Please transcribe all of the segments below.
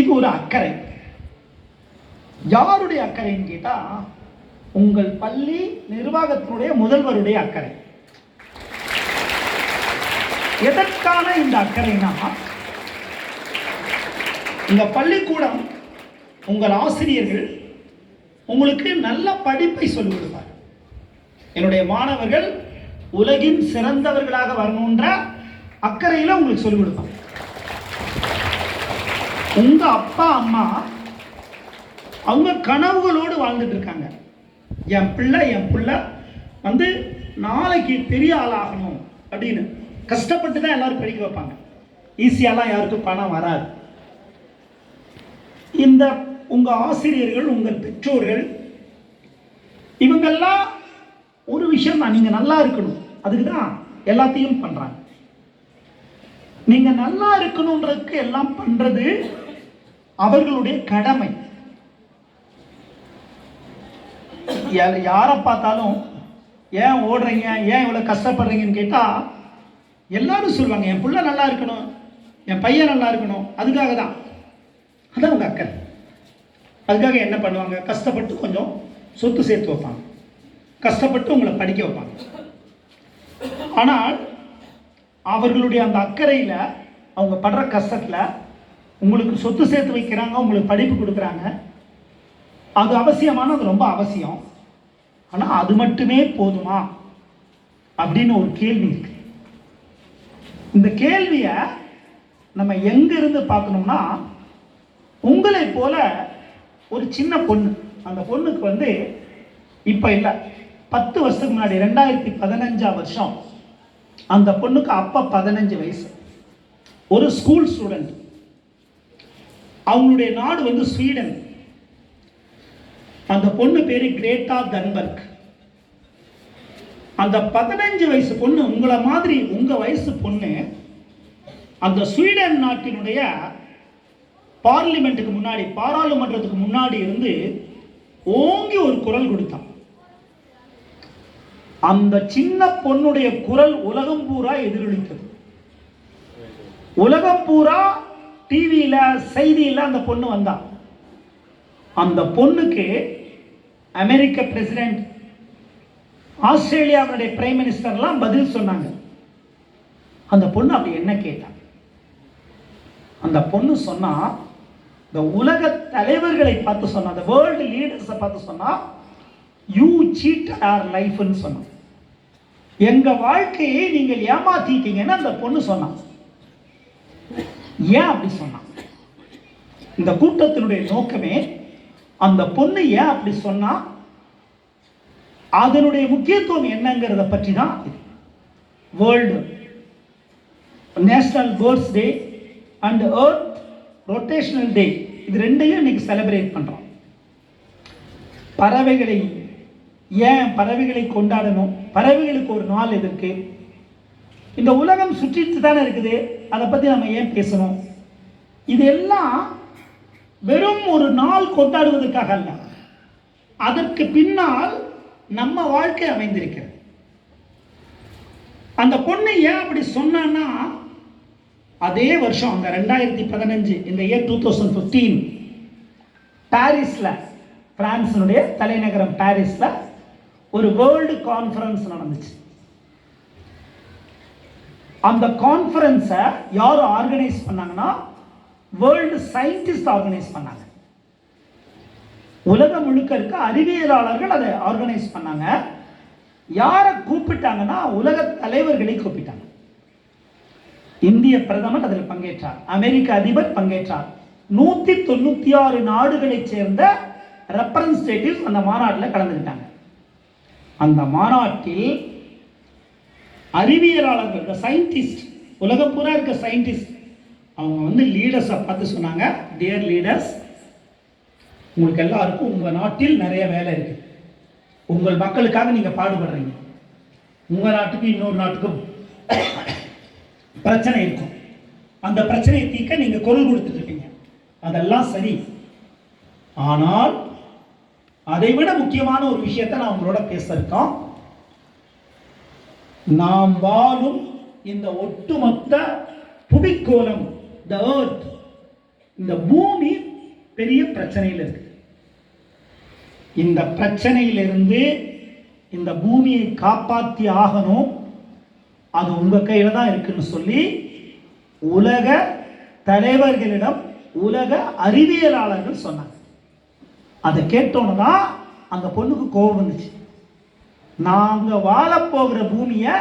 இது ஒரு அக்கறை. யாருடைய அக்கறைன்னு கேட்டால் உங்கள் பள்ளி நிர்வாகத்தினுடைய முதல்வருடைய அக்கறை. எதற்கான இந்த அக்கறைனா இந்த பள்ளிக்கூடம் உங்கள் ஆசிரியர்கள் உங்களுக்கு நல்ல படிப்பை சொல்லிவிடுவார். என்னுடைய மாணவர்கள் உலகின் சிறந்தவர்களாக வரணுன்ற அக்கறையில் உங்களுக்கு சொல்லிவிடுவார். உங்கள் உங்க அப்பா அம்மா அவங்க கனவுகளோடு வாழ்ந்துட்டு இருக்காங்க. என் பிள்ளை என் பிள்ளை வந்து நாளைக்கு பெரிய ஆளாகணும் அப்படின்னு கஷ்டப்பட்டு தான் எல்லாரும் படிக்க வைப்பாங்க. ஈஸியாலாம் யாருக்கும் பணம் வராது. இந்த உங்க ஆசிரியர்கள் உங்கள் பெற்றோர்கள் இவங்கெல்லாம் ஒரு விஷயம் தான் நீங்கள் நல்லா இருக்கணும். அதுக்கு தான் எல்லாத்தையும் பண்ணுறாங்க நீங்கள் நல்லா இருக்கணுன்றதுக்கு எல்லாம் பண்ணுறது அவர்களுடைய கடமை. யாரை பார்த்தாலும் ஏன் ஓடுறீங்க? ஏன் இவ்வளோ கஷ்டப்படுறீங்கன்னு கேட்டால் எல்லாரும் சொல்லுவாங்க என் பிள்ளை நல்லா இருக்கணும். என் பையன் நல்லா இருக்கணும். அதுக்காக தான். அதான் உங்கள் அக்கறை. அதுக்காக என்ன பண்ணுவாங்க? கஷ்டப்பட்டு கொஞ்சம் சொத்து சேர்த்து வைப்பாங்க. கஷ்டப்பட்டு உங்களை படிக்க வைப்பாங்க. ஆனால் அவர்களுடைய அந்த அக்கறையில் அவங்க படுற கஷ்டத்தில் உங்களுக்கு சொத்து சேர்த்து வைக்கிறாங்க உங்களுக்கு படிப்பு கொடுக்குறாங்க. அது அவசியமான அது ரொம்ப அவசியம். ஆனால் அது மட்டுமே போதுமா? அப்படின்னு ஒரு கேள்வி இருக்கு. இந்த கேள்வியை நம்ம எங்கிருந்து பார்க்கணும்னா உங்களை போல ஒரு சின்ன பொண்ணு அந்த பொண்ணுக்கு வந்து இப்போ இல்லை பத்து வருஷத்துக்கு முன்னாடி ரெண்டாயிரத்தி பதினஞ்சாம் வருஷம் அந்த பொண்ணுக்கு அப்போ பதினஞ்சு வயசு. ஒரு ஸ்கூல் ஸ்டூடெண்ட் அவங்களுடைய நாடு வந்து ஸ்வீடன். அந்த பொண்ணு பேரு கிரேட்டா தன்பர்க் அந்த பதினஞ்சு வயசு பொண்ணு உங்களை மாதிரி உங்க வயசு பொண்ணு அந்த ஸ்வீடன் நாட்டினுடைய பார்லிமெண்ட்டுக்கு முன்னாடி பாராளுமன்றத்துக்கு முன்னாடி இருந்து ஓங்கி ஒரு குரல் கொடுத்தான். அந்த சின்ன பொண்ணுடைய குரல் உலகம் பூரா எதிரொலித்தது. உலகம் பூரா டிவியில் செய்தியில் அந்த பொண்ணு வந்தான் அந்த பொண்ணுக்கு அமெரிக்க பிரசிடென்ட் ஆஸ்திரேலியாவுடைய பிரைம் மினிஸ்டர்லாம் பதில் சொன்னாங்க. அந்த பொண்ணு அப்படி என்ன கேட்டா. அந்த பொண்ணு சொன்னா இந்த உலக தலைவர்களை பார்த்து சொன்னா அந்த வேர்ல்டு லீடர்ஸை பார்த்து சொன்னா யூ சீட் ஆர் லைஃப்னு சொன்னான். எங்க வாழ்க்கையை நீங்கள் ஏமாத்திட்டீங்கன்னு அந்த பொண்ணு சொன்னான். ஏன் அப்படி சொன்னான்? இந்த கூட்டத்தினுடைய நோக்கமே அந்த பொண்ணு ஏன் அப்படி சொன்னா அதனுடைய முக்கியத்துவம் என்னங்கிறத பற்றி தான் world national birds day and earth rotational day இது ரெண்டையும் இன்னைக்கு செலிப்ரேட் பண்ணுறோம் பறவைகளை ஏன் பறவைகளை கொண்டாடணும்? பறவைகளுக்கு ஒரு நாள் எதற்கு? இந்த உலகம் சுற்றிட்டு தானே இருக்குது? அதை பற்றி நம்ம ஏன் பேசணும்? இது எல்லாம் வெறும் ஒரு நாள் கொண்டாடுவதற்காக அல்ல. அதற்கு பின்னால் நம்ம வாழ்க்கை அமைந்திருக்கிறது. அந்த பொண்ணு ஏன் அப்படி சொன்னா அதே வருஷம் அந்த ரெண்டாயிரத்தி பதினஞ்சு இந்த இயர் டூ தௌசண்ட் ஃபிஃப்டீன் பாரிஸில் பிரான்ஸினுடைய தலைநகரம் பாரிஸில் ஒரு வேர்ல்டு கான்ஃபரன்ஸ் நடந்துச்சு. அந்த கான்ஃபரன்ஸை யார் ஆர்கனைஸ் பண்ணாங்கன்னா வேர்ல்டு சயின்டிஸ்ட் ஆர்கனைஸ் பண்ணாங்க. உலகம் முழுக்க இருக்க அறிவியலாளர்கள் அதை ஆர்கனைஸ் பண்ணாங்க. யாரை கூப்பிட்டாங்கன்னா உலக தலைவர்களை கூப்பிட்டாங்க. இந்திய பிரதமர் அதில் பங்கேற்றார் அமெரிக்க அதிபர் பங்கேற்றார். நூற்றி தொண்ணூற்றி ஆறு நாடுகளைச் சேர்ந்த ரெப்ரசன்டேட்டிவ்ஸ் அந்த மாநாட்டில் கலந்துக்கிட்டாங்க. அந்த மாநாட்டில் அறிவியலாளர்கள் சயின்டிஸ்ட் உலகம் பூரா இருக்க சயின்டிஸ்ட் அவங்க வந்து லீடர்ஸை பார்த்து சொன்னாங்க. டியர் லீடர்ஸ் உங்களுக்கு எல்லாருக்கும் உங்கள் நாட்டில் நிறைய வேலை இருக்கு. உங்கள் மக்களுக்காக நீங்கள் பாடுபடுறீங்க. உங்கள் நாட்டுக்கும் இன்னொரு நாட்டுக்கும் பிரச்சனை இருக்கும். அந்த பிரச்சனையை தீர்க்க நீங்கள் குரல் கொடுத்துட்டு இருக்கீங்க. அதெல்லாம் சரி. ஆனால் அதை விட முக்கியமான ஒரு விஷயத்தை நான் உங்களோட பேச இருக்கோம். நாம் வாழும் இந்த ஒட்டுமொத்த புவிக்கோலம் த ஏர்த் இந்த பூமி பெரிய பிரச்சனையில் இருக்கு. இந்த பிரச்சனையிலிருந்து இந்த பூமியை காப்பாற்றி ஆகணும். அது உங்க கையில தான் இருக்குன்னு சொல்லி உலக தலைவர்களிடம் உலக அறிவியலாளர்கள் சொன்னாங்க. அதை கேட்டோன்னு தான் அந்த பொண்ணுக்கு கோபம் வந்துச்சு. நாங்கள் வாழப்போகிற பூமியை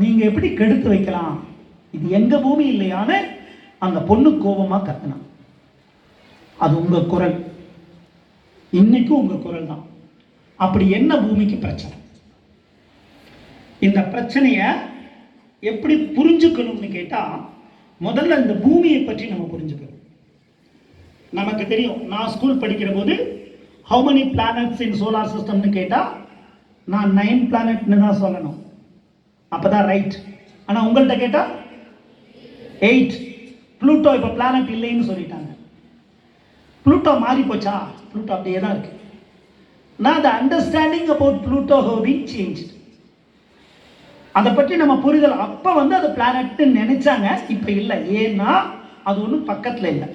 நீங்கள் எப்படி கெடுத்து வைக்கலாம்? இது எங்கள் பூமி இல்லையான்னு அந்த பொண்ணு கோபமாக கத்துனான் அது உங்கள் குரல். இன்னைக்கும் உங்கள் குரல் தான். அப்படி என்ன பூமிக்கு பிரச்சனை? இந்த பிரச்சனையை எப்படி புரிஞ்சுக்கணும்னு கேட்டால் முதல்ல இந்த பூமியை பற்றி நம்ம புரிஞ்சுக்கணும். நமக்கு தெரியும் நான் ஸ்கூல் படிக்கிற போது how many planets in solar சிஸ்டம்னு கேட்டால் நான் நைன் பிளானட்னு தான் சொல்லணும். அப்பதான் ரைட் ஆனால் உங்கள்கிட்ட கேட்டால் எயிட் ப்ளூட்டோ இப்போ பிளானட் இல்லைன்னு சொல்லிட்டாங்க. ப்ளூட்டோ மாறி போச்சா? ப்ளூட்டோ அப்படியே தான் இருக்கு. நான் the understanding about Pluto having change அதை பற்றி நம்ம புரிதல் அப்போ வந்து அது பிளானட்னு நினைச்சாங்க இப்போ இல்லை. ஏன்னா அது ஒன்றும் பக்கத்தில் இல்லை.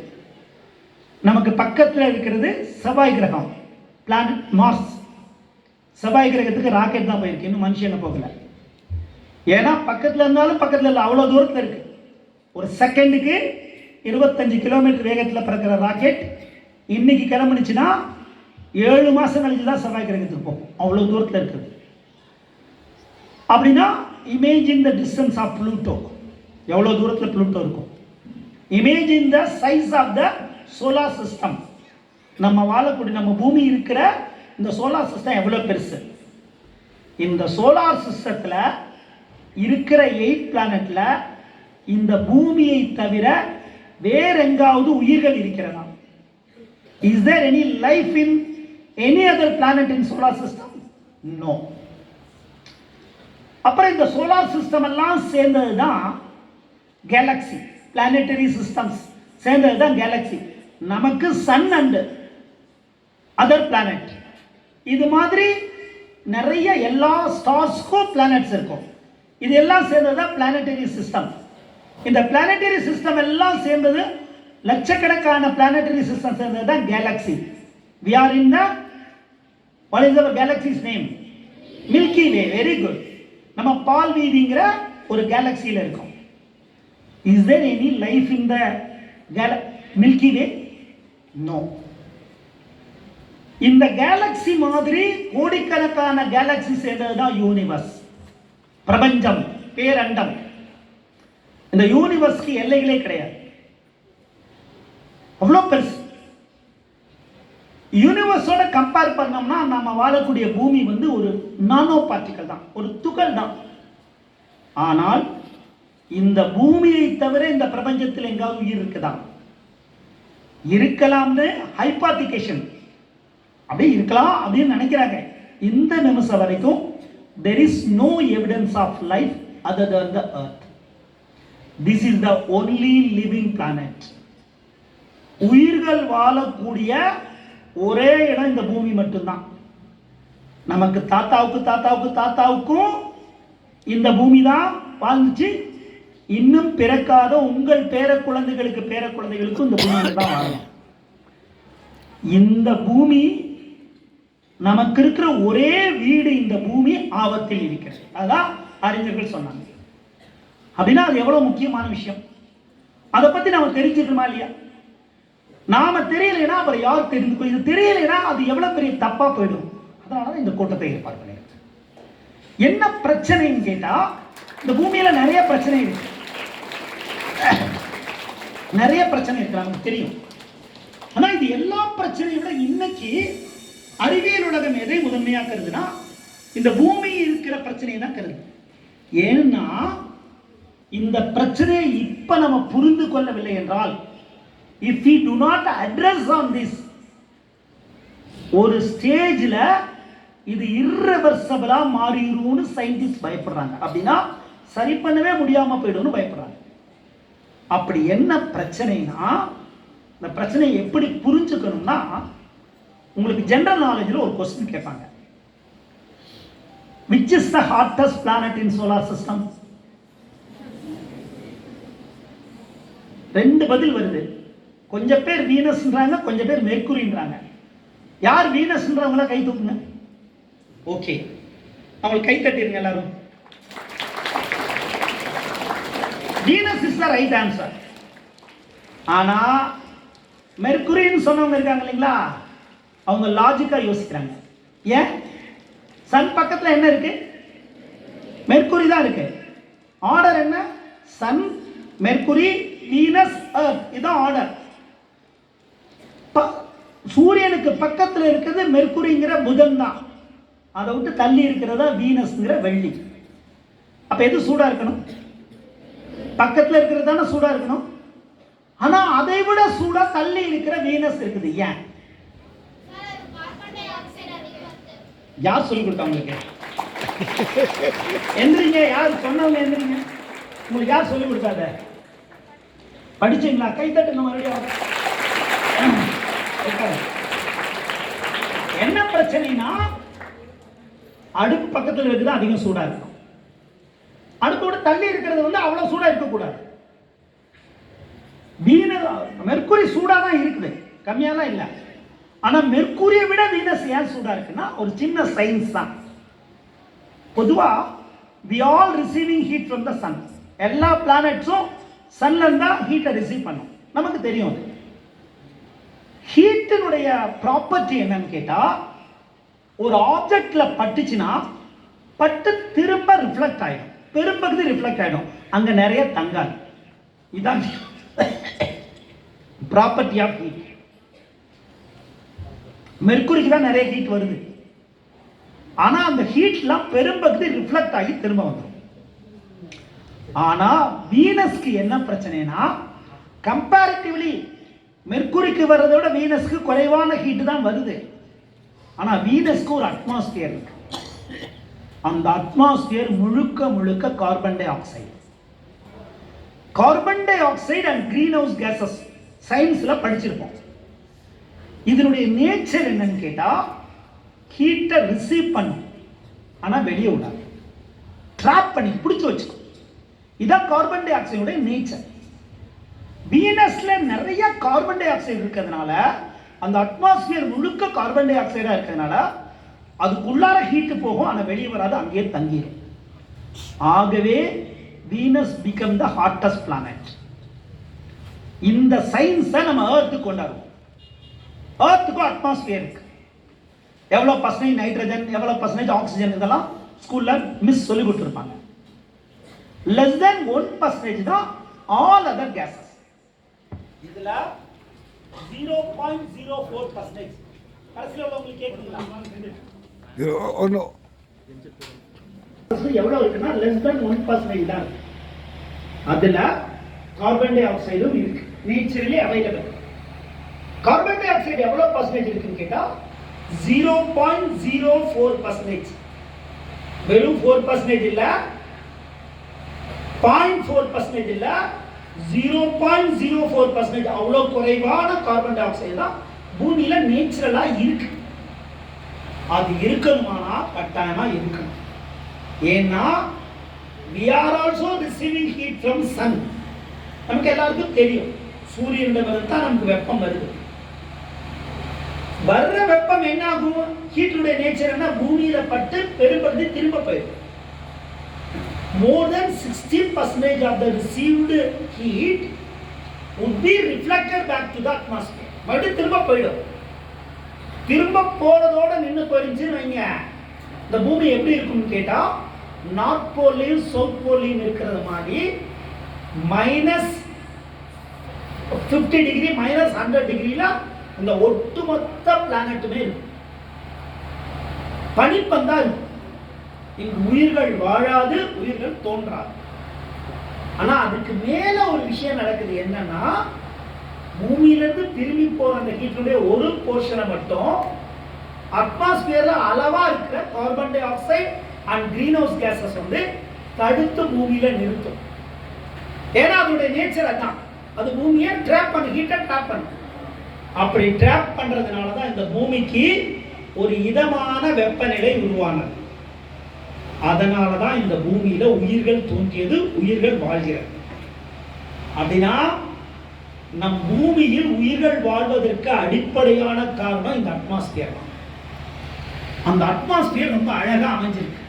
நமக்கு பக்கத்தில் இருக்கிறது செவ்வாய் கிரகம். பிளானட் மார்ஸ் செவ்வாய் கிரகத்துக்கு ராக்கெட் தான் போயிருக்கு. இன்னும் மனுஷன் போகல ஏன்னா பக்கத்தில் இருந்தாலும் பக்கத்தில் இல்லை அவ்வளோ தூரத்தில் இருக்கு. ஒரு செகண்டுக்கு இருபத்தஞ்சு கிலோமீட்டர் வேகத்தில் பறக்கிற ராக்கெட் இன்னைக்கு கிளம்புனுச்சுன்னா ஏழு மாதம் கழிச்சு தான் செவ்வாய் கிரகத்துக்கு போகும். அவ்வளோ தூரத்தில் இருக்குது அப்படின்னா imagine the distance of Pluto எவ்வளோ தூரத்தில் ப்ளூட்டோ இருக்கும்? Imagine the size of the solar system நம்ம வாழக்கூடிய நம்ம பூமி இருக்கிற இந்த சோலார் சிஸ்டம் எவ்வளோ பெருசு? இந்த சோலார் சிஸ்டத்தில் இருக்கிற எயிட் பிளானட்டில் இந்த பூமியை தவிர வேற எங்காவது உயிர்கள் இருக்கிறதா? Is there any life in any other planet in solar system no அப்புறம் இந்த சோலார் சிஸ்டம் எல்லாம் சேர்ந்தது தான் கேலக்ஸி பிளானட்டரி சிஸ்டம்ஸ் சேர்ந்தது தான் கேலக்ஸி நமக்கு சன் அண்டு அதர் பிளானட் இது மாதிரி நிறைய எல்லா ஸ்டார்ஸ்க்கும் பிளானட்ஸ் இருக்கும். இது எல்லாம் சேர்ந்தது தான் பிளானட்டரி சிஸ்டம் இந்த பிளானட்டரி சிஸ்டம் எல்லாம் சேர்ந்தது லட்சக்கணக்கான பிளானட்டரி சிஸ்டம் சேர்ந்தது தான் galaxy we are in the what is our galaxy's name Milky Way very good நம்ம பால் வீதிங்கிற ஒரு கேலக்சியில் இருக்கோம். Is there any life in the gal Milky Way no இந்த கேலக்ஸி மாதிரி கோடிக்கணக்கான கேலக்ஸி சேர்ந்தது தான் யூனிவர்ஸ் பிரபஞ்சம் பேரண்டம். இந்த யூனிவர்ஸ்க்கு எல்லைகளே கிடையாது. அவ்வளோ பெருசு. யூனிவர்ஸோட கம்பேர் பண்ணோம்னா நம்ம வாழக்கூடிய பூமி வந்து ஒரு நானோ பார்ட்டிக்கல் தான் ஒரு துகள் தான். ஆனால் இந்த பூமியை தவிர இந்த பிரபஞ்சத்தில் எங்காவது உயிர் இருக்குதா? இருக்கலாம்னு ஹைபாத்திகேஷன் அப்படியே இருக்கலாம் அப்படின்னு நினைக்கிறாங்க. இந்த நிமிஷம் வரைக்கும் there is no evidence of life other than the earth this is the only living planet உயிர்கள் வாழக்கூடிய ஒரே இடம் இந்த பூமி மட்டும்தான். நமக்கு தாத்தாவுக்கு தாத்தாவுக்கு தாத்தாவுக்கும் இந்த பூமி தான் வாழ்ந்துச்சு. இன்னும் பிறக்காத உங்கள் பேர குழந்தைகளுக்கு பேர குழந்தைகளுக்கும் இந்த பூமியில தான் வாழணும் இந்த பூமி நமக்கு இருக்கிற ஒரே வீடு இந்த பூமி ஆபத்தில் இருக்கிறது. அதான் அறிஞர்கள் சொன்னாங்க. அப்படின்னா அது எவ்வளவு முக்கியமான விஷயம்? அதை பத்தி நம்ம தெரிஞ்சுக்கணுமா இல்லையா? நாம தெரியலைன்னா அப்புறம் யார் தெரிஞ்சுக்கோ இது தெரியலைன்னா அது எவ்வளவு பெரிய தப்பா போயிடும். அதனால இந்த கூட்டத்தை ஏற்பாடு பண்ணிருக்கு என்ன பிரச்சனைன்னு கேட்டா இந்த பூமியில நிறைய பிரச்சனை இருக்கு. நிறைய பிரச்சனை இருக்கு நமக்கு தெரியும். ஆனா இது எல்லா பிரச்சனையும் விட இன்னைக்கு அறிவியல் உலகம் எதை முதன்மையாக கருதுனா இந்த பூமி இருக்கிற பிரச்சனையை தான் கருது. ஏன்னா இந்த பிரச்சனையை இப்ப நம்ம புரிந்து கொள்ளவில்லை என்றால் if we do not address on this ஒரு ஸ்டேஜில் இது இர்ரிவர்சபிளாக மாறிடும்னு சயின்டிஸ்ட் பயப்படுறாங்க. அப்படின்னா சரி பண்ணவே முடியாமல் போயிடும்னு பயப்படுறாங்க. அப்படி என்ன பிரச்சனைனா இந்த பிரச்சனையை எப்படி புரிஞ்சுக்கணும்னா உங்களுக்கு ஜென்ரல் நாலேஜில் ஒரு கொஸ்டின் கேட்பாங்க. Which is the hardest planet in solar system ரெண்டு பதில் வருது. கொஞ்சம் பேர் வீனஸ்ன்றாங்க கொஞ்சம் பேர் மெர்க்குரின்றாங்க. யார் வீனஸ்ன்றவங்கள கை தூக்குங்க? ஓகே அவங்களுக்கு கை தட்டிருங்க எல்லாரும். Venus is the right answer ஆனா மெர்க்குரின்னு சொன்னவங்க இருக்காங்க இல்லைங்களா? அவங்க லாஜிக்காக யோசிக்கிறாங்க. ஏன்? சன் பக்கத்தில் என்ன இருக்கு? மெர்குரி தான் இருக்கு. ஆர்டர் என்ன? சன் மெர்குரி வீனஸ் எர்த் இதுதான் ஆர்டர் சூரியனுக்கு பக்கத்தில் இருக்கிறது மெர்குரிங்கிற புதன் தான். அதை விட்டு தள்ளி இருக்கிறதா வீனஸ்ங்கிற வெள்ளி. அப்போ எது சூடாக இருக்கணும்? பக்கத்தில் இருக்கிறது தானே சூடாக இருக்கணும். ஆனால் அதை விட சூடாக தள்ளி இருக்கிற வீனஸ் இருக்குது. ஏன்? யார் சொல்லி கொடுத்தா உங்களுக்கு? எந்திரிங்க யார் சொன்னவங்க எந்திரிங்க? உங்களுக்கு யார் சொல்லி கொடுத்தாத படிச்சீங்களா? கை தட்டுங்க மறுபடியும். என்ன பிரச்சனைனா அடுப்பு பக்கத்தில் இருக்குது அதிகம் சூடா இருக்கும். அடுப்போட தள்ளி இருக்கிறது வந்து அவ்வளவு சூடா இருக்கக்கூடாது. வீணு மெர்க்குரி சூடாக தான் இருக்குது. கம்மியாலாம் இல்லை. ஆனால் மெர்க்கூரியை விட வீனஸ் ஏன் சூடாக இருக்குன்னா ஒரு சின்ன சயின்ஸ் தான். பொதுவாக we all receiving heat from the sun எல்லா பிளானட்ஸும் சன்லேருந்து தான் ஹீட்டை ரிசீவ் பண்ணும். நமக்கு தெரியும் அது. ஹீட்டினுடைய ப்ராப்பர்ட்டி என்னன்னு கேட்டால் ஒரு ஆப்ஜெக்டில் பட்டுச்சுன்னா பட்டு திரும்ப ரிஃப்ளெக்ட் ஆயிடும். பெரும்பகுதி ரிஃப்ளெக்ட் ஆகிடும் அங்கே நிறைய தங்காது. இதான் ப்ராப்பர்ட்டி ஆஃப் ஹீட் மெர்க்குரிக்கு தான் நிறைய ஹீட் வருது. ஆனால் அந்த ஹீட்லாம் பெரும்பகுதி ரிஃப்ளெக்ட் ஆகி திரும்ப வந்துடும் ஆனால் வீனஸ்க்கு என்ன பிரச்சனைனா கம்பேரிட்டிவ்லி மெர்க்குரிக்கு வர்றதை விட வீனஸ்க்கு குறைவான ஹீட்டு தான் வருது. ஆனால் வீனஸ்க்கு ஒரு அட்மாஸ்பியர் இருக்கு. அந்த அட்மாஸ்பியர் முழுக்க முழுக்க carbon dioxide carbon dioxide and greenhouse gases சயின்ஸில் படிச்சிருப்போம். இதனுடைய நேச்சர் என்னன்னு கேட்டால் ஹீட்டை ரிசீவ் பண்ணும். ஆனால் வெளியே விடாது. ட்ராப் பண்ணி பிடிச்சி வச்சுக்கும். இதான் கார்பன் டை ஆக்சைடுடைய நேச்சர் வீனஸ்ல நிறைய கார்பன் டை ஆக்சைடு இருக்கிறதுனால அந்த அட்மாஸ்பியர் முழுக்க கார்பன் டை ஆக்சைடாக இருக்கிறதுனால அதுக்குள்ளார ஹீட்டு போகும் ஆனால் வெளியே வராது அங்கேயே தங்கிடும் ஆகவே Venus become the hottest planet இந்த சயின்ஸை நம்ம ஏர்த்து கொண்டாடுவோம். ஏர்த்துக்கும் அட்மாஸ்பியர் இருக்கு எவ்வளோ பர்சன்டேஜ் நைட்ரஜன் எவ்வளோ பர்சன்டேஜ் ஆக்சிஜன் இதெல்லாம் ஸ்கூலில் மிஸ் சொல்லி கொடுத்துருப்பாங்க. லெஸ் தென் ஒன் பர்சன்டேஜ் தான் ஆல் அதர் கேசஸ் இதில் zero point zero four percentage கடைசியில் உள்ளவங்களுக்கு கேட்குங்களா? ஒன்று எவ்வளோ இருக்குன்னா லெஸ் தென் ஒன் பர்சன்டேஜ் தான் அதில் கார்பன் டை ஆக்சைடும் இருக்கு. Naturally available carbon dioxide எவ்வளோ பர்சன்டேஜ் இருக்குன்னு கேட்டால் zero point zero four percentage வெறும் ஃபோர் பர்சன்டேஜ் இல்லை பாயிண்ட் ஃபோர் பர்சன்டேஜ் இல்லை zero point zero four percentage அவ்வளோ குறைவான கார்பன் டை ஆக்சைடு தான் பூமியில் நேச்சுரலாக இருக்கு. அது இருக்கணுமானா கட்டாயமாக இருக்கணும். ஏன்னா we are also receiving heat from sun நமக்கு எல்லாருக்கும் தெரியும். சூரியனிடமிருந்து தான் நமக்கு வெப்பம் வருது. வர்ற வெப்பம் என்ன ஆகும் ஹீட்டுடைய நேச்சர் என்ன? பூமியில பட்டு பெரும்பகுதி திரும்ப போயிடும். More than 60 percentage of the received heat would be reflected back to the atmosphere. மறுபடியும் திரும்ப போயிடும். திரும்ப போறதோட நின்று போயிருந்துச்சுன்னு வைங்க. இந்த பூமி எப்படி இருக்கும்னு கேட்டா நார்த் போல்லையும் சவுத் போல்லையும் இருக்கிறது மாதிரி minus fifty degree minus hundred டிகிரியில் இந்த ஒட்டுமொத்த பிளானட்டுமே இருக்கும். பனிப்பந்தா இருக்கும். இங்கு உயிர்கள் வாழாது உயிர்கள் தோன்றாது. ஆனா அதுக்கு மேல ஒரு விஷயம் நடக்குது என்னன்னா பூமியிலிருந்து திரும்பி போற அந்த ஹீட்டுடைய ஒரு போர்ஷனை மட்டும் அட்மாஸ்பியர்ல அளவா இருக்கிற carbon dioxide and greenhouse gases வந்து தடுத்து பூமியில நிறுத்தும். ஏன்னா அதனுடைய நேச்சர் அதான். அது பூமியை ட்ராப் பண்ணு ஹீட்டை ட்ராப் பண்ணு. அப்படி ட்ராப் பண்ணுறதுனால தான் இந்த பூமிக்கு ஒரு இதமான வெப்பநிலை உருவானது. அதனால தான் இந்த பூமியில் உயிர்கள் தோன்றியது உயிர்கள் வாழ்கிறது. அப்படின்னா நம் பூமியில் உயிர்கள் வாழ்வதற்கு அடிப்படையான காரணம் இந்த அட்மாஸ்பியர் தான். அந்த அட்மாஸ்பியர் ரொம்ப அழகாக அமைஞ்சிருக்கு.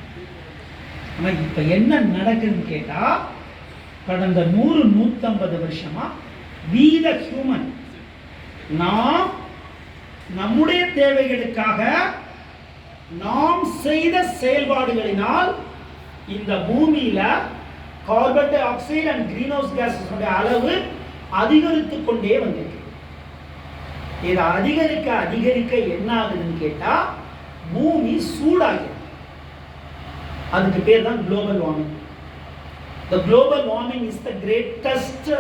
ஆனால் இப்போ என்ன நடக்குதுன்னு கேட்டால் கடந்த நூறு நூற்றம்பது வருஷமாக வீத ஹியூமன் நாம் நம்முடைய தேவைகளுக்காக நாம் செய்த செயல்பாடுகளினால் இந்த பூமியில carbon dioxide and greenhouse gases அளவு அதிகரித்து கொண்டே வந்திருக்கு. இது அதிகரிக்க அதிகரிக்க என்ன ஆகுதுன்னு கேட்டா பூமி சூடாகிறது. அதுக்கு பேர் தான் global warming the global warming is the greatest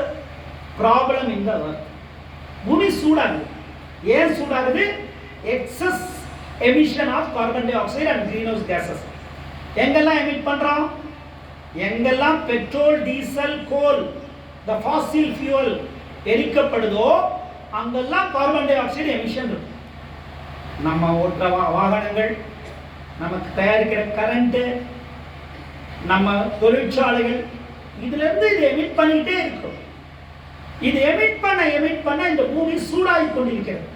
problem in the world பூமி சூடாகுது. ஏன் சூடாகுது? Excess emission of carbon dioxide and greenhouse gases எங்கெல்லாம் எமிட் பண்ணுறோம் எங்கெல்லாம் petrol diesel coal the fossil fuel எரிக்கப்படுதோ அங்கெல்லாம் கார்பன் டை ஆக்சைடு எமிஷன் இருக்கும் நம்ம ஓட்டுற வா வாகனங்கள் நமக்கு தயாரிக்கிற கரண்ட்டு நம்ம தொழிற்சாலைகள் இதுலேருந்து இது எமிட் பண்ணிக்கிட்டே இருக்கும். இது எமிட் பண்ண எமிட் பண்ண இந்த பூமி சூடாகி கொண்டிருக்கிறது.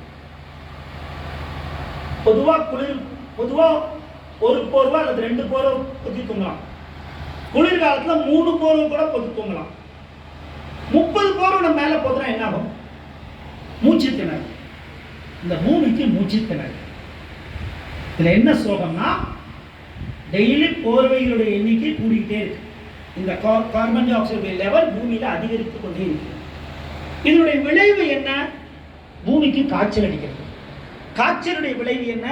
பொதுவாக குளிர் பொதுவாக ஒரு போர்வை அல்லது ரெண்டு போர்வை பொத்தி தூங்கலாம். குளிர்காலத்தில் மூணு போர்வை கூட பொத்தி தூங்கலாம். முப்பது போர்வை நம்ம மேலே போதுனா என்ன ஆகும்? மூச்சு திணறு இந்த பூமிக்கு மூச்சு திணறு இதில் என்ன சோகம்னா டெய்லி போர்வைகளுடைய எண்ணிக்கை கூடிக்கிட்டே இருக்கு. இந்த கார்பன் டை ஆக்சைடு லெவல் பூமியில அதிகரித்து கொண்டே இருக்கு. இதனுடைய விளைவு என்ன? பூமிக்கு காய்ச்சல் அடிக்கிறது. காய்ச்சலுடைய விளைவு என்ன?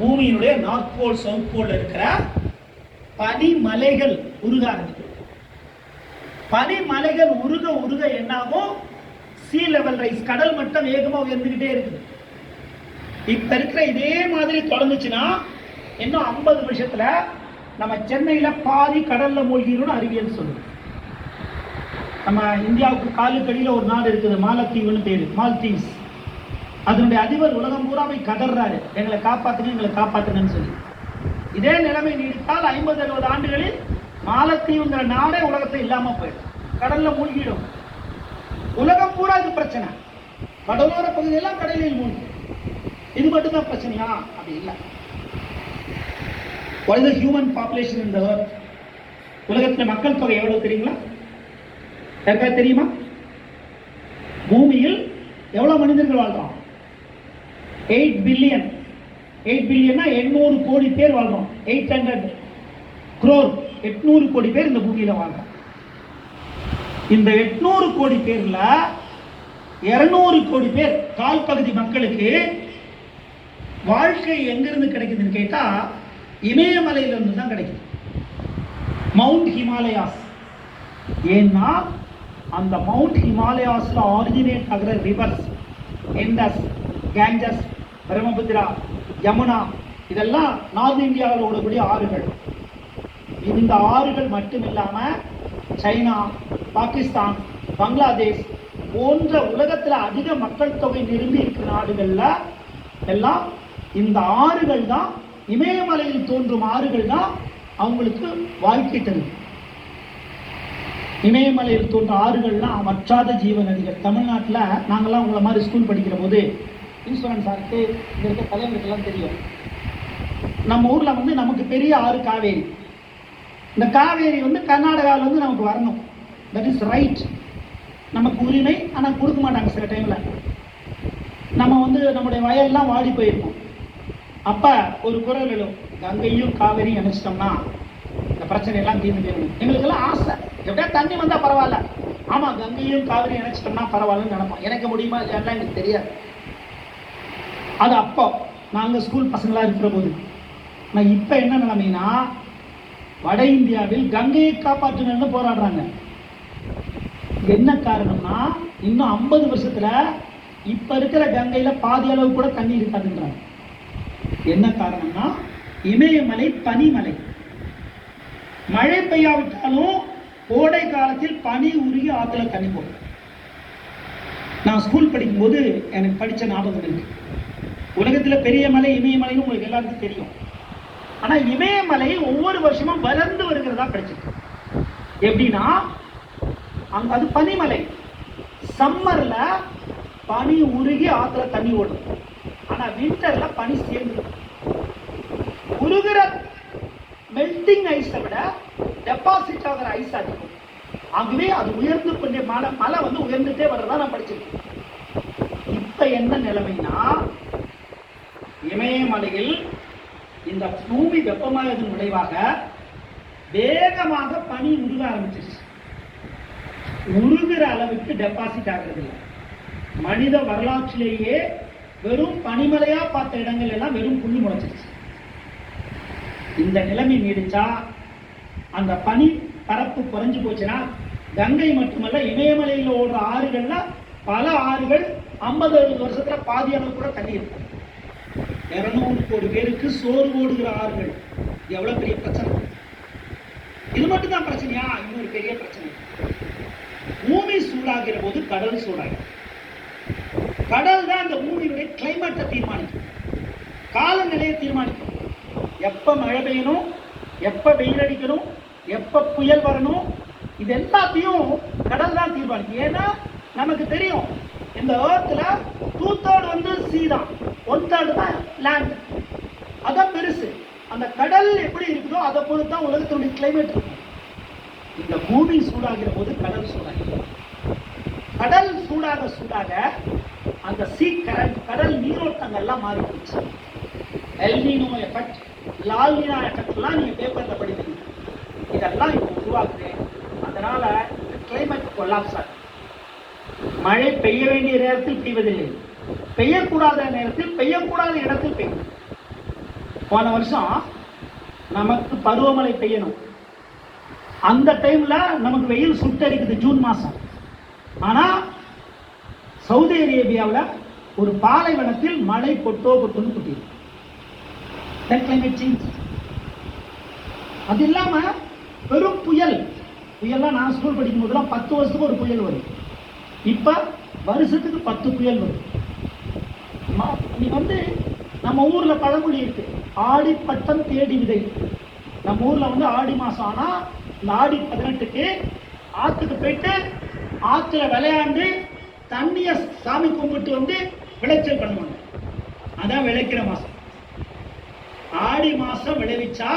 பூமியினுடைய நார்த் போல் சவுத் போல் இருக்கிற பனிமலைகள் உருக ஆரம்பிக்கும் பனி உருக உருக என்னாகும்? சீ லெவல் ரைஸ் கடல் மட்டம் வேகமாக உயர்ந்துகிட்டே இருக்குது. இப்ப இருக்கிற இதே மாதிரி தொடர்ந்துச்சுன்னா இன்னும் ஐம்பது வருஷத்துல நம்ம சென்னையில பாதி கடல்ல மூழ்கிடும் அறிவியல் சொல்லுவோம் நம்ம இந்தியாவுக்கு காலுக்கடியில் ஒரு நாடு இருக்குது மாலத்தீவுன்னு பேரு மால்தீவ்ஸ். அதனுடைய அதிபர் உலகம் பூராவை கதறாரு எங்களை காப்பாற்றுங்க எங்களை காப்பாற்றுங்கன்னு சொல்லி. இதே நிலைமை நீடித்தால் ஐம்பது அறுபது ஆண்டுகளில் மாலத்தீவுங்கிற நாடே உலகத்தை இல்லாம போயிடும். கடல்ல மூழ்கிடும். உலகம் பூரா இது பிரச்சனை. கடலோர பகுதியெல்லாம் கடலில் மூழ்கி இது மட்டும்தான் பிரச்சனையா? அப்படி இல்லை. ஹியூமன் பாப்புலேஷன் இந்த உலகத்தில் மக்கள் தொகை எவ்வளவு தெரியுங்களா? யாருக்காவது தெரியுமா? பூமியில் எவ்வளவு மனிதர்கள் வாழ்றோம்? எயிட் பில்லியன் எயிட் பில்லியன்னா எண்ணூறு கோடி பேர் வாழ்றோம். எயிட் ஹண்ட்ரட் குரோர் எட்நூறு கோடி பேர் இந்த பூமியில் வாழ்றோம். இந்த எட்நூறு கோடி பேர்ல இருநூறு கோடி பேர் கால் பகுதி மக்களுக்கு வாழ்க்கை எங்கிருந்து கிடைக்குதுன்னு கேட்டால் இமயமலையிலிருந்து தான் கிடைக்குது. மவுண்ட் ஹிமாலயாஸ் ஏன்னா அந்த மவுண்ட் ஹிமாலயாஸில் ஆரிஜினேட் ஆகிற ரிவர்ஸ் எண்டஸ் கேஞ்சஸ் பிரம்மபுத்திரா யமுனா இதெல்லாம் நார்த் இந்தியாவில் ஓடக்கூடிய ஆறுகள். இந்த ஆறுகள் மட்டும் இல்லாமல் சைனா பாகிஸ்தான் பங்களாதேஷ் போன்ற உலகத்தில் அதிக மக்கள் தொகை நிரம்பி இருக்கிற நாடுகளில் எல்லாம் இந்த ஆறுகள் தான் இமயமலையில் தோன்றும் ஆறுகள் தான் அவங்களுக்கு வாழ்க்கை தருது இமயமலையில் தோன்ற ஆறுகள்லாம் வற்றாத ஜீவ நதிகள் தமிழ்நாட்டில் நாங்கள்லாம் உங்களை மாதிரி ஸ்கூல் படிக்கிற போது இன்சூரன்ஸ் ஆருக்கு இங்கே இருக்க தலைவருக்கெல்லாம் தெரியும். நம்ம ஊரில் வந்து நமக்கு பெரிய ஆறு காவேரி. இந்த காவேரி வந்து கர்நாடகாவில் வந்து நமக்கு வரணும். தட் இஸ் ரைட் நமக்கு உரிமை ஆனால் கொடுக்க மாட்டாங்க சில டைமில் நம்ம வந்து நம்முடைய வயல்லாம் வாடி போயிருக்கும். அப்போ ஒரு குரல் எழும் கங்கையும் காவேரியும் நினச்சிட்டோம்னா பிரச்சனையெல்லாம் பிரச்சனை தீர்ந்து எங்களுக்கெல்லாம் ஆசை. எப்படியா தண்ணி வந்தால் பரவாயில்ல. ஆமாம் கங்கையும் காவிரியும் இணைச்சிட்டோம்னா பரவாயில்லன்னு நினைப்போம். எனக்கு முடியுமா இல்லையாலாம் எனக்கு தெரியாது. அது அப்போ நாங்கள் ஸ்கூல் பசங்களாக இருக்கிற போது. நான் இப்போ என்ன நிலைமைனா வட இந்தியாவில் கங்கையை காப்பாற்றணும்னு போராடுறாங்க. என்ன காரணம்னா இன்னும் ஐம்பது வருஷத்தில் இப்போ இருக்கிற கங்கையில் பாதி அளவு கூட தண்ணி இருக்காதுன்றாங்க. என்ன காரணம்னா இமயமலை பனிமலை மழை பெய்யாவிட்டாலும் கோடை காலத்தில் பனி உருகி ஆற்றுல தண்ணி போடும். நான் ஸ்கூல் படிக்கும்போது எனக்கு படித்த ஞாபகம் இருக்கு. உலகத்தில் பெரிய மலை இமயமலைன்னு உங்களுக்கு எல்லாருக்கும் தெரியும். ஆனால் இமயமலை ஒவ்வொரு வருஷமும் வளர்ந்து வருகிறதா படிச்சிருக்கேன். எப்படின்னா அங்க அது பனிமலை சம்மர்ல பனி உருகி ஆற்றுல தண்ணி ஓடும். ஆனால் வின்டரில் பனி சேர்ந்து உருகிற மெல்டிங் ஐஸை விட டெபாசிட் ஆகிற ஐஸ் அதிகம். ஆகவே அது உயர்ந்து கொஞ்சம் மலை மலை வந்து உயர்ந்துட்டே வர்றதா நான் படிச்சிருக்கேன். இப்போ என்ன நிலைமைனா இமயமலையில் இந்த பூமி வெப்பமாயதன் விளைவாக வேகமாக பனி உருக ஆரம்பிச்சிருச்சு. உருகிற அளவுக்கு டெபாசிட் ஆகிறது இல்லை மனித வரலாற்றிலேயே வெறும் பனிமலையா பார்த்த இடங்கள் எல்லாம் வெறும் புல் முளைச்சிருச்சு. இந்த நிலைமை நீடிச்சா அந்த பனி பரப்பு குறைஞ்சு போச்சுன்னா கங்கை மட்டுமல்ல இமயமலையில் ஓடுற ஆறுகள்ல பல ஆறுகள் ஐம்பது அறுபது வருஷத்துல பாதி அளவு கூட தண்ணி இருக்கும். இரநூறு கோடி பேருக்கு சோறு ஓடுகிற ஆறுகள். எவ்வளவு பெரிய பிரச்சனை? இது மட்டும் தான் பிரச்சனையா? இன்னொரு பெரிய பிரச்சனை. பூமி சூடாகிற போது கடல் சூடாகும் கடல் தான் அந்த பூமியுடைய கிளைமேட்டை தீர்மானிக்கும். காலநிலையை தீர்மானிக்கும். எப்போ மழை பெய்யணும்? எப்போ வெயில் அடிக்கணும்? எப்போ புயல் வரணும்? இது எல்லாத்தையும் கடல் தான் தீர்மானிக்கும். ஏன்னா நமக்கு தெரியும் இந்த ஏர்த்தில் டூ தேர்ட் வந்து சீ தான். ஒன் தேர்ட் தான் லேண்ட் அதான் பெருசு. அந்த கடல் எப்படி இருக்குதோ அதை பொறுத்து தான் உலகத்தினுடைய கிளைமேட் இருக்கும். இந்த பூமி சூடாகிற போது கடல் சூடாகிறது கடல் சூடாக சூடாக அந்த சீ கரண்ட் கடல் நீரோட்டங்கள்லாம் மாறி போச்சு. எல்னினோ எஃபெக்ட் லால்னினா எஃபெக்ட்லாம் நீங்கள் பேப்பரில் படிக்கிறீங்க இதெல்லாம் இப்போ உருவாக்குது அதனால் கிளைமேட் கொல்லாப்ஸ் ஆகுது மழை பெய்ய வேண்டிய நேரத்தில் பெய்வதில்லை பெய்யக்கூடாத நேரத்தில் பெய்யக்கூடாத இடத்தில் பெய்யும் போன வருஷம் நமக்கு பருவமழை பெய்யணும். அந்த டைம்ல நமக்கு வெயில் சுட்டரிக்குது ஜூன் மாசம். ஆனா சவுதி அரேபியாவில் ஒரு பாலைவனத்தில் மழை கொட்டோ கொட்டுன்னு கொட்டிருக்கு சேஞ்ச் அது இல்லாம பெரும் புயல். புயல்லாம் நான் ஸ்கூல் படிக்கும் போதெல்லாம் பத்து வருஷத்துக்கு ஒரு புயல் வரும். இப்ப வருஷத்துக்கு பத்து புயல் வரும். நீ வந்து நம்ம ஊர்ல பழமொழி இருக்கு. ஆடி பட்டம் தேடி விதை. நம்ம ஊர்ல வந்து ஆடி மாசம் ஆனா இந்த ஆடி பதினெட்டுக்கு ஆத்துக்கு போயிட்டு ஆத்துல விளையாண்டு தண்ணிய சாமி கும்பிட்டு வந்து விளைச்சல் பண்ணுவாங்க. அதான் விளைக்கிற மாசம். ஆடி மாசம் விளைவிச்சா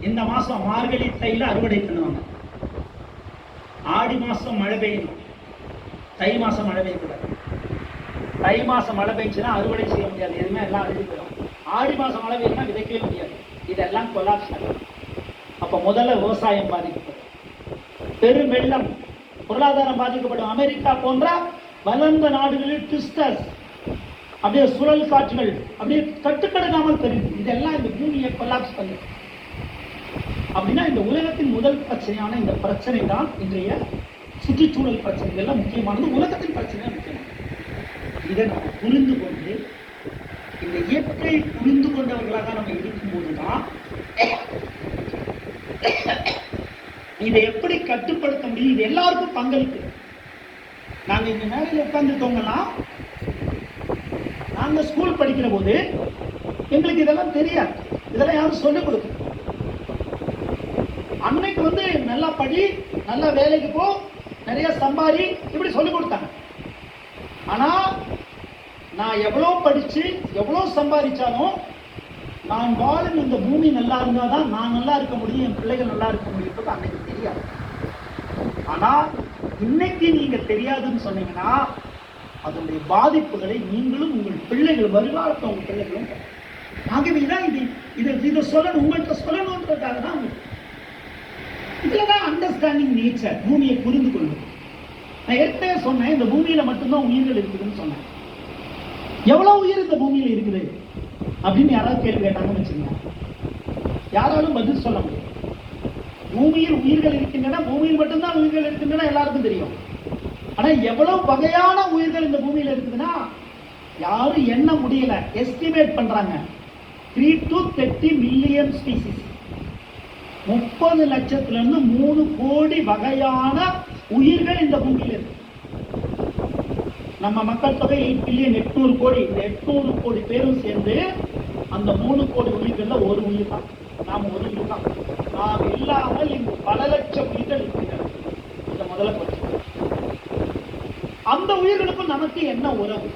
இந்த மாசம் மார்கழி தையில அறுவடை பண்ணுவாங்க. ஆடி மாசம் மழை பெய்யணும். தை மாசம் மழை பெய்யக்கூடாது. தை மாசம் மழை பெய்ஞ்சுன்னா அறுவடை செய்ய முடியாது. எதுவுமே எல்லாம் அழுகி போயிடும். ஆடி மாசம் மழை பெய்யும்னா விதைக்கவே முடியாது. இதெல்லாம் கொலாப்ஸ் அப்போ அப்ப முதல்ல விவசாயம் பாதிக்கப்படும். பெரும் வெள்ளம் பொருளாதாரம் பாதிக்கப்படும். அமெரிக்கா போன்ற வளர்ந்த நாடுகளில் ட்விஸ்டர்ஸ் அப்படியே சுழல் காற்றுகள் அப்படியே கட்டுக்கடங்காமல் தெரியுது. இதெல்லாம் இந்த பூமியை கொலாப்ஸ் பண்ணுது அப்படின்னா இந்த உலகத்தின் முதல் பிரச்சனையான இந்த பிரச்சனை தான் இன்றைய சுற்றுச்சூழல் பிரச்சனை. இதெல்லாம் முக்கியமானது. உலகத்தின் பிரச்சனை முக்கியமானது. இதை நம்ம புரிந்து கொண்டு இந்த இயற்கை புரிந்து கொண்டவர்களாக நம்ம இருக்கும்போது தான் இதை எப்படி கட்டுப்படுத்த முடியும்? இது எல்லாருக்கும் பங்களிப்பு நாங்க இந்த நேரத்தில் உட்கார்ந்துட்டோங்கன்னா நாங்கள் ஸ்கூல் படிக்கிற போது எங்களுக்கு இதெல்லாம் தெரியாது. இதெல்லாம் யாரும் சொல்லிக் கொடுக்க அன்னைக்கு வந்து நல்லா படி நல்லா வேலைக்கு போ நிறைய சம்பாதி இப்படி சொல்லிக் கொடுத்தாங்க. ஆனா நான் எவ்வளோ படிச்சு எவ்வளோ சம்பாதிச்சாலும் நான் வாழும் இந்த பூமி நல்லா இருந்தால் தான் நான் நல்லா இருக்க முடியும் என் பிள்ளைகள் நல்லா இருக்க முடியும் அன்னைக்கு தெரியாது. ஆனால் இன்னைக்கு நீங்கள் தெரியாதுன்னு சொன்னீங்கன்னா அதனுடைய பாதிப்புகளை நீங்களும் உங்கள் பிள்ளைகள் வருங்காலத்தில் உங்க பிள்ளைகளும் பார்ப்பாங்க. ஆகவே தான் இது. இதை இதை சொல்லணும் உங்கள்கிட்ட சொல்லணுன்றதுக்காக தான் இதுலதான் தான் அண்டர்ஸ்டாண்டிங் நேச்சர் பூமியை புரிந்து கொள்ளும். நான் ஏற்கனவே சொன்னேன் இந்த பூமியில மட்டும்தான் உயிர்கள் இருக்குதுன்னு சொன்னேன். எவ்வளவு உயிர் இந்த பூமியில இருக்குது? அப்படின்னு யாராவது கேள்வி கேட்டாங்கன்னு வச்சுக்கோங்க. யாராலும் பதில் சொல்ல முடியும் பூமியில் உயிர்கள் இருக்கின்றன பூமியில் மட்டும்தான் உயிர்கள் இருக்கின்றன எல்லாருக்கும் தெரியும். ஆனா எவ்வளவு வகையான உயிர்கள் இந்த பூமியில இருக்குதுன்னா யாரும் எண்ண முடியல எஸ்டிமேட் பண்றாங்க. Three to thirty million species முப்பது லட்சத்துல இருந்து மூணு கோடி வகையான உயிர்கள் இந்த பூமியில இருக்கு. நம்ம மக்கள் தொகை எயிட் பில்லியன் எட்நூறு கோடி. இந்த எட்நூறு கோடி பேரும் சேர்ந்து அந்த மூணு கோடி உயிர்கள்ல ஒரு உயிர் தான் நாம் ஒரு உயிர் தான் நாம் இல்லாமல் இங்கு பல லட்சம் உயிர்கள் இருக்கின்றன. இதை முதல்ல புரிஞ்சுக்கணும். அந்த உயிர்களுக்கும் நமக்கு என்ன உறவு?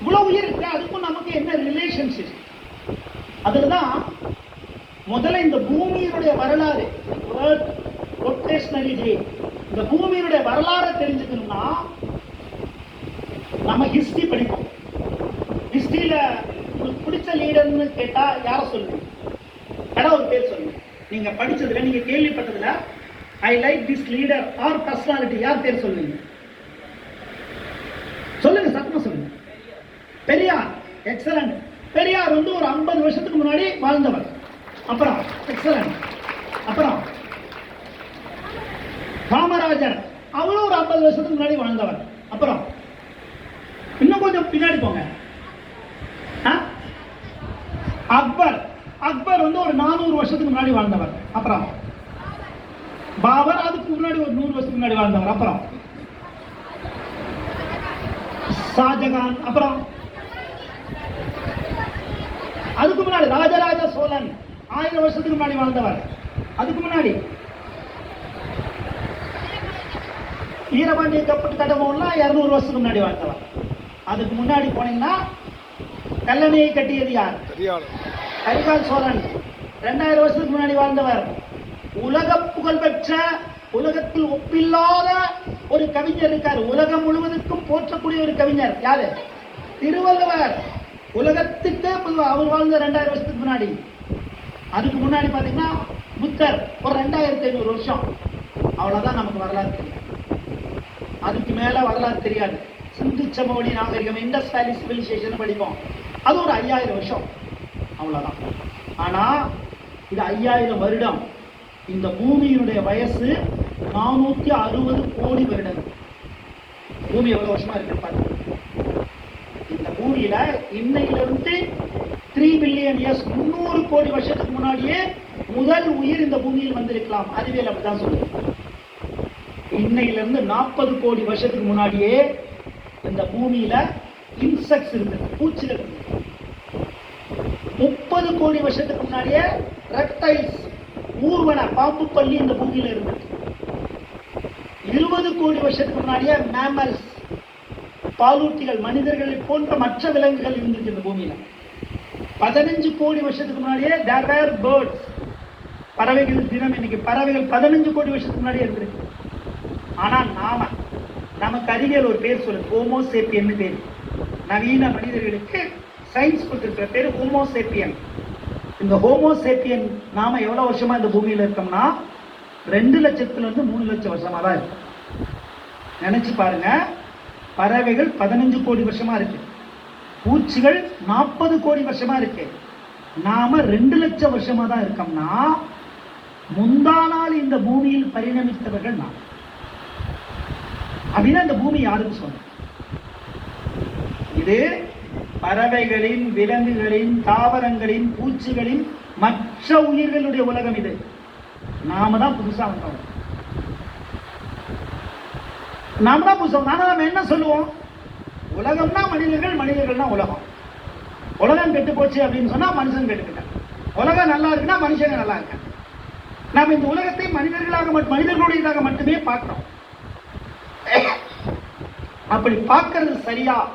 இவ்வளவு உயிர் இருக்கு? அதுக்கும் நமக்கு என்ன ரிலேஷன்ஷிப் அதுலதான் முதல்ல இந்த பூமியினுடைய வரலாறு இந்த பூமியினுடைய வரலாறை தெரிஞ்சுக்கணும்னா நம்ம ஹிஸ்டரி படிப்போம். ஹிஸ்டரியில உங்களுக்கு பிடிச்ச லீடர்னு கேட்டா யார சொல்லுங்க கடை ஒரு பேர் சொல்லுங்க. நீங்க படிச்சதுல நீங்க கேள்விப்பட்டதுல I like this leader or personality யார் பேர் சொல்லுங்க சத்தமா சொல்லுங்க பெரியார் எக்ஸலண்ட் பெரியார் வந்து ஒரு ஐம்பது வருஷத்துக்கு முன்னாடி வாழ்ந்தவர். அப்புறம் எக்ஸலண்ட் அப்புறம் காமராஜர் அவரும் ஒரு ஐம்பது வருஷத்துக்கு முன்னாடி வாழ்ந்தவர். அப்புறம் இன்னும் கொஞ்சம் பின்னாடி போங்க. ஆ? அக்பர் அக்பர் வந்து ஒரு நானூறு வருஷத்துக்கு முன்னாடி வாழ்ந்தவர். அப்புறம் பாபர் அதுக்கு முன்னாடி ஒரு நூறு வருஷத்துக்கு முன்னாடி வாழ்ந்தவர். அப்புறம் ஷாஜகான் அப்புறம் அதுக்கு முன்னாடி ராஜராஜ சோழன் ஆயிரம் வருஷத்துக்கு முன்னாடி வாழ்ந்தவர். அதுக்கு முன்னாடி. வீரபாண்டிய கப்பட்டு கட்டபொம்மன்லாம் இருநூறு வருஷத்துக்கு முன்னாடி வாழ்ந்தவர். அதுக்கு முன்னாடி போனீங்கன்னா கல்லணையை கட்டியது யார்? கரிகால் சோழன். ரெண்டாயிரம் வருஷத்துக்கு முன்னாடி வாழ்ந்தவர். உலக புகழ்பெற்ற உலகத்தில் ஒப்பில்லாத ஒரு கவிஞர் இருக்கார். உலகம் முழுவதற்கும் போற்றக்கூடிய ஒரு கவிஞர். யாரு? திருவள்ளுவர். உலகத்துக்கே பொதுவாக அவர் வாழ்ந்த ரெண்டாயிரம் வருஷத்துக்கு முன்னாடி. அதுக்கு முன்னாடி பார்த்தீங்கன்னா புத்தர் ஒரு ரெண்டாயிரத்தி ஐநூறு வருஷம். அவ்வளோதான் நமக்கு வரலாறு தெரியும். அதுக்கு மேலே வரலாறு தெரியாது. சிந்து சமவெளி நாகரிகம் இண்டஸ் வேலி சிவிலைசேஷன் படிப்போம். அது ஒரு ஐயாயிரம் வருஷம். அவ்வளோதான் ஆனால் இது ஐயாயிரம் வருடம். இந்த பூமியினுடைய வயசு நானூற்றி அறுபது கோடி வருடங்கள் பூமி எவ்வளோ வருஷமாக இருக்கு பாருங்க. பூமியில இன்னையிலிருந்து த்ரீ பில்லியன் இயர்ஸ் முந்நூறு கோடி வருஷத்துக்கு முன்னாடியே முதல் உயிர் இந்த பூமியில் வந்திருக்கலாம். அறிவியல் அப்படிதான் சொல்லுது. இன்னையிலிருந்து நாற்பது கோடி வருஷத்துக்கு முன்னாடியே இந்த பூமியில இன்செக்ட்ஸ் இருந்தது பூச்சிகள் இருந்தது. முப்பது கோடி வருஷத்துக்கு முன்னாடியே ரெப்டைல்ஸ் ஊர்வன பாம்பு பள்ளி இந்த பூமியில இருந்தது. இருபது கோடி வருஷத்துக்கு முன்னாடியே மேமல்ஸ் பாலூட்டிகள் மனிதர்களை போன்ற மற்ற விலங்குகள் இருந்துச்சு இந்த பூமியில. பதினஞ்சு கோடி வருஷத்துக்கு முன்னாடியே தேர் வேர் பேர்ட்ஸ் பறவைகள் தினம் இன்னைக்கு பறவைகள் பதினஞ்சு கோடி வருஷத்துக்கு முன்னாடியே இருந்திருக்கு. ஆனால் நாம நமக்கு அறிவியல் ஒரு பேர் சொல்லுது ஹோமோசேப்பியன்னு பேர். நவீன மனிதர்களுக்கு சயின்ஸ் கொடுத்துருக்கிற பேர் ஹோமோசேப்பியன் இந்த ஹோமோசேப்பியன் நாம எவ்வளோ வருஷமா இந்த பூமியில் இருக்கோம்னா ரெண்டு லட்சத்துல இருந்து மூணு லட்சம் வருஷமா தான் இருக்கும் நினைச்சு பாருங்க. பறவைகள் பதினஞ்சு கோடி வருஷமா இருக்கு. பூச்சிகள் நாற்பது கோடி வருஷமா இருக்கு. நாம ரெண்டு லட்சம் வருஷமா தான் இருக்கோம்னா முந்தா நாள் இந்த பூமியில் பரிணமித்தவர்கள் நாம். அப்படின்னா இந்த பூமி யாருக்கு சொன்ன இது பறவைகளின் விலங்குகளின் தாவரங்களின் பூச்சிகளின் மற்ற உயிர்களுடைய உலகம் இது. நாம தான் புதுசாக வந்தோம். நாம தான் புதுசா வந்தோம். நம்ம என்ன சொல்லுவோம்? உலகம்னா மனிதர்கள் மனிதர்கள்னா உலகம். உலகம் கெட்டு போச்சு அப்படின்னு சொன்னால் மனுஷன் கெட்டுக்கிட்டேன். உலகம் நல்லா இருக்குன்னா மனுஷங்க நல்லா இருக்காங்க. நாம் இந்த உலகத்தை மனிதர்களாக மட்டும் மனிதர்களுடையதாக மட்டுமே பார்க்குறோம். அப்படி பார்க்கறது சரியா?